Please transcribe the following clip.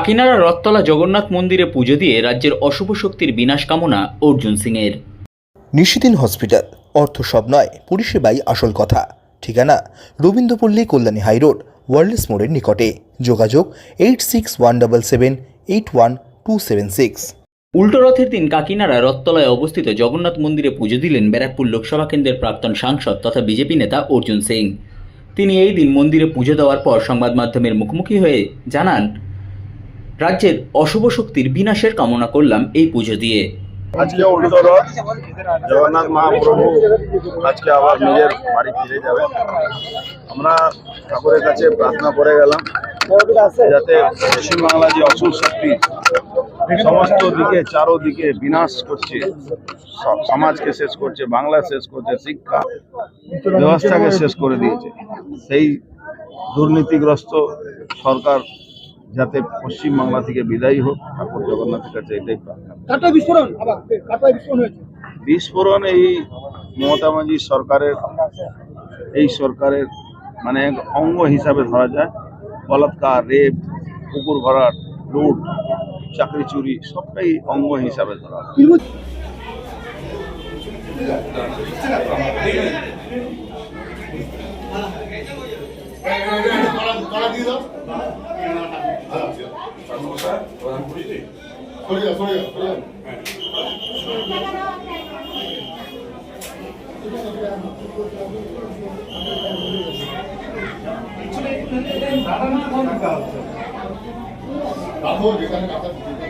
কাকিনাড়া রথতলা জগন্নাথ মন্দিরে পুজো দিয়ে রাজ্যের অশুভ শক্তির বিনাশ কামনা অর্জুন সিংয়ের। নিশিদিন হসপিটাল অর্থ সব নয় পরিষেবাই আসল কথা। ঠিকানা রবীন্দ্রপল্লী কল্যাণী হাইরোড ওয়ার্ল্ডস মোড়ের নিকটে। যোগাযোগ eight six one double seven eight one two seven six. উল্টো রথের দিন কাকিনাড়া রথতলায় অবস্থিত জগন্নাথ মন্দিরে পুজো দিলেন ব্যারাকপুর লোকসভা কেন্দ্রের প্রাক্তন সাংসদ তথা বিজেপি নেতা অর্জুন সিং। তিনি এই দিন মন্দিরে পুজো দেওয়ার পর সংবাদ মাধ্যমের মুখোমুখি হয়ে জানান রাজ্যের অশুভ শক্তির বিনাশের কামনা করলাম এই পুজো দিয়ে। আজকে উল্টো জগন্নাথ মহাপ্রভু, আজকে আবার নিজের বাড়ি ফিরে যাবে। আমরা ঠাকুরের কাছে প্রার্থনা করে গেলাম যাতে পশ্চিমবাংলা যে অসুর শক্তি সমস্ত দিকে, চারোদিকে বিনাশ করছে সমাজকে শেষ করছে, বাংলা শেষ করছে, শিক্ষা ব্যবস্থাকে শেষ করে দিয়েছে। সেই দুর্নীতিগ্রস্ত সরকার যাতে পশ্চিমবাংলা থেকে বিদায়ী হোক ঠাকুর জগন্নাথের কাছে এটাই প্রার্থনা বিস্ফোরণ এই মমতা মাঝি সরকারের এই সরকারের মানে এক অঙ্গ হিসাবে ধরা যায় বলাৎকার রেপ পুকুর ভরাট লুট চাকরি চুরি সবটাই অঙ্গ হিসাবে ধরা হয় それやそれやそれや。दादा ना कौन का दादा जो करने का